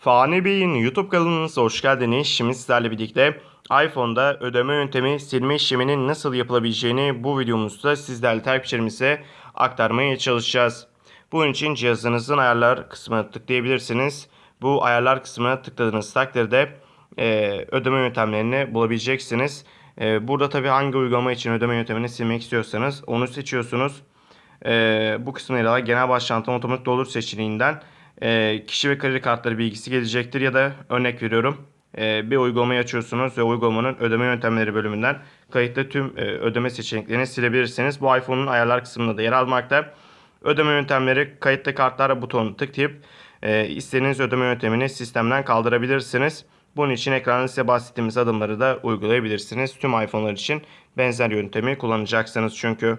Fani Bey'in YouTube kanalınıza hoş geldiniz. Şimdi sizlerle birlikte iPhone'da ödeme yöntemi silme işleminin nasıl yapılabileceğini bu videomuzda sizlerle takipçilerimize aktarmaya çalışacağız. Bunun için cihazınızın ayarlar kısmına tıklayabilirsiniz. Bu ayarlar kısmına tıkladığınız takdirde e, ödeme yöntemlerini bulabileceksiniz. E, burada tabi hangi uygulama için ödeme yöntemini silmek istiyorsanız onu seçiyorsunuz. E, bu kısmıyla da genel başlantı otomatik doldur seçeneğinden e, kişi ve kredi kartları bilgisi gelecektir ya da örnek veriyorum e, bir uygulamayı açıyorsunuz ve uygulamanın ödeme yöntemleri bölümünden kayıtlı tüm e, ödeme seçeneklerini silebilirsiniz. Bu iPhone'un ayarlar kısmında da yer almakta. Ödeme yöntemleri kayıtlı kartlar butonunu tıklayıp e, istediğiniz ödeme yöntemini sistemden kaldırabilirsiniz. Bunun için ekranda size bahsettiğimiz adımları da uygulayabilirsiniz. Tüm iPhone'lar için benzer yöntemi kullanacaksınız çünkü.